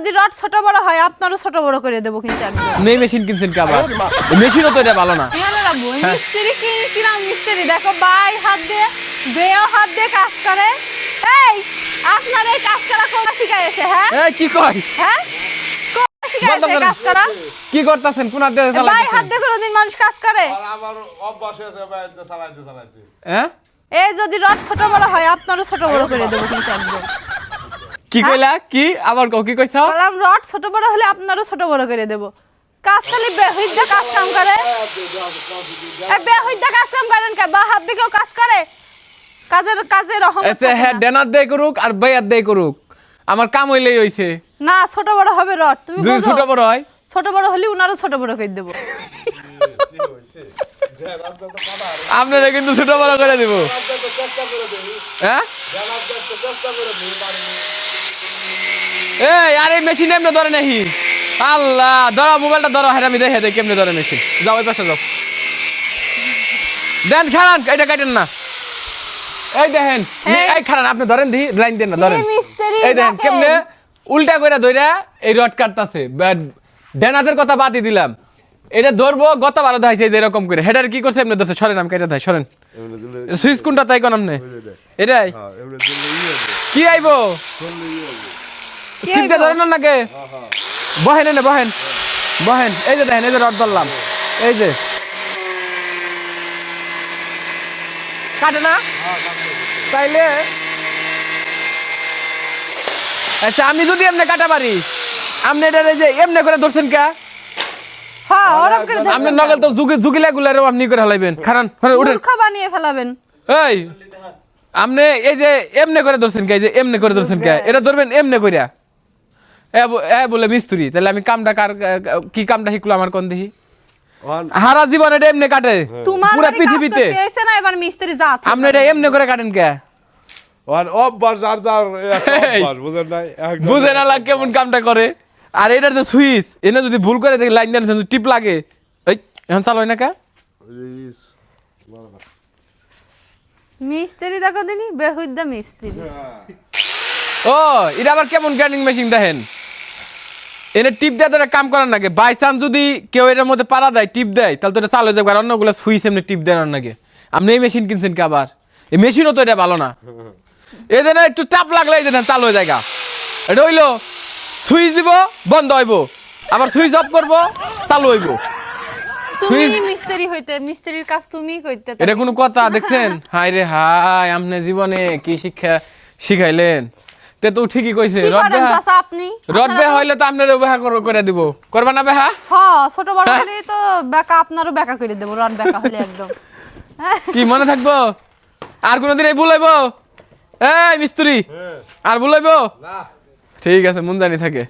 যদি রড ছোট বড় হয় আপনারও ছোট বড় করে দেবো কিন্তু নেই মেশিন কিনছেন কে আবার? মেশিনও তো এটা ভালো না। রাখব হ্যাঁ। মিস্ত্রি কি কিরাম মিস্ত্রি? দেখো বাই হাত দিয়ে বেও হাত দিয়ে কাজ করে। এই আপনার এই কাজ করা কোনা শিখাইছে হ্যাঁ? এই কি কয়? হ্যাঁ? কোনা শিখাইছে বন্ধ করেন। কাজ করা। কি করতেছেন? কোন হাত দিয়ে বাই চালাইতেছেন? হাত দিয়ে কোনোদিন মানুষ কাজ করে? আর আমার অভ্যাস হয়েছে বাড়িতে চালাইতে চালাইতে। হ্যাঁ? এই যদি রড ছোট বড় হয় আপনারও ছোট বড় করে দেবো কিন্তু একদম। কি কইলা? কি? আবার কও কি কইছ? বললাম রড ছোট বড় হলে আপনারও ছোট বড় করে দেবো। কাজ খালি বেহুইদ্দা কাজ কাম করে। এই বেহুইদ্দা কাজ কাম করেন কে? বা হাত দিকেও কাজ করে। কাজের কাজে রহমত এসে হ্যাঁ। ডেনার দেয় করুক আর বাইয়ার দেয় করুক। আমার কাম হইলেই হইছে। না ছোট বড় হবে রড তুমি দুই ছোট বড় হয়। ছোট বড় হলে উনারও ছোট বড় করে দেবো। আপনারা কিন্তু ছোট বড় করে দিব। হ্যাঁ? এই আরে মেশিন এমনি ধরে নাহি আল্লাহ ধরো মোবাইলটা ধরো হ্যাঁ আমি দেখে কেমনে ধরে মেশিন। যাও ওই পাশে যাও। দেন খারান এটা কাটেন না। এই দেখেন এই- এই খারান আপনি ধরেন দি লাইন দেন না ধরেন। এই দেখেন। কেমনে? উল্টা করে ধইরা এই রড কাটতাছে। ডেনাদের কথা বাদই দিলাম। এটা ধরবো গত বারো দেখাইছে এই যে এরকম করে। হেডার কি করছে এমনি ধরছে। সরেন আমি কেটে দেয় সরেন। সুইচ কোনটা তাই কোন আপনি? এটাই। হ্যাঁ ইয়ে কি আইবো? চিন্তা? ধরেন না নাকি? বহেন এনে বহেন। বহেন। এই যে দেখেন এই যে রড ধরলাম। এই যে। কাটে না? তাইলে? আচ্ছা আমি যদি এমনি কাটা পারি আপনি এটা এই যে এমনি করে ধরছেন কে? হ্যাঁ আপনি নগল তো যুগে যুগিলা গুলারও আপনি করে হালাইবেন উঠেন। মূর্খ বানিয়ে ফেলাবেন। এই আপনি এই যে এমনে করে ধরছেন কে এই যে এমনে করে ধরছেন কে এটা ধরবেন এমনে কইরা। এ এ বলে মিস্ত্রি তাহলে আমি কামটা কার কি কামটা শিখলো আমার কোন দেখি হারা জীবন এটা এমনে কাটে তোমার পুরা পৃথিবীতে। এসে না এবার মিস্ত্রি যা আপনি এটা এমনে করে কাটেন কে? ওয়ান যার একটা বুঝেন নাই? একদম বুঝে না লাগ কেমন কামটা করে। আর এটার যে সুইচ এনে যদি ভুল করে দেখি লাইন দেন টিপ লাগে। এই এখন চালো না কে। মিস্ত্রি দেখো দিনি বেহুদ্দা মিস্ত্রি। ও এটা আবার কেমন গ্রাইন্ডিং মেশিন দেখেন? এনে টিপ দেয় তো কাম করার নাকি বাই চান্স যদি কেউ এটার মধ্যে পাড়া দেয় টিপ দেয় তাহলে তো এটা চালু যাবে আর অন্যগুলো সুইচ এমনি টিপ দেয় নাকি আপনি এই মেশিন কিনছেন কি আবার? এই মেশিনও তো এটা ভালো না। না একটু চাপ লাগলে এই যে চালু হয়ে যায় এটা হইল সুইচ দিব বন্ধ হইব। আবার সুইচ অফ করব চালু হইব। সুইচ- মিস্ত্রি হইতে মিস্ত্রির কাজ তুমি করতে এটা কোনো কথা দেখছেন? হাই রে হাই আপনি জীবনে কি শিক্ষা শিখাইলেন? তে তো ঠিকই কইছে রড বেহা আপনি? রড বেহা হইলে তো আপনারও বেহা করে- করে দিব। করবা না বেহা? হ্যাঁ ছোট বড় হলে তো বেকা আপনারও বেকা করে দেব রড বেকা হলে একদম। হ্যাঁ কি মনে থাকব? আর কোনোদিন এই ভুলাইব এই মিস্ত্রি আর ভুলাইব না। ঠিক আছে মন জানি থাকে।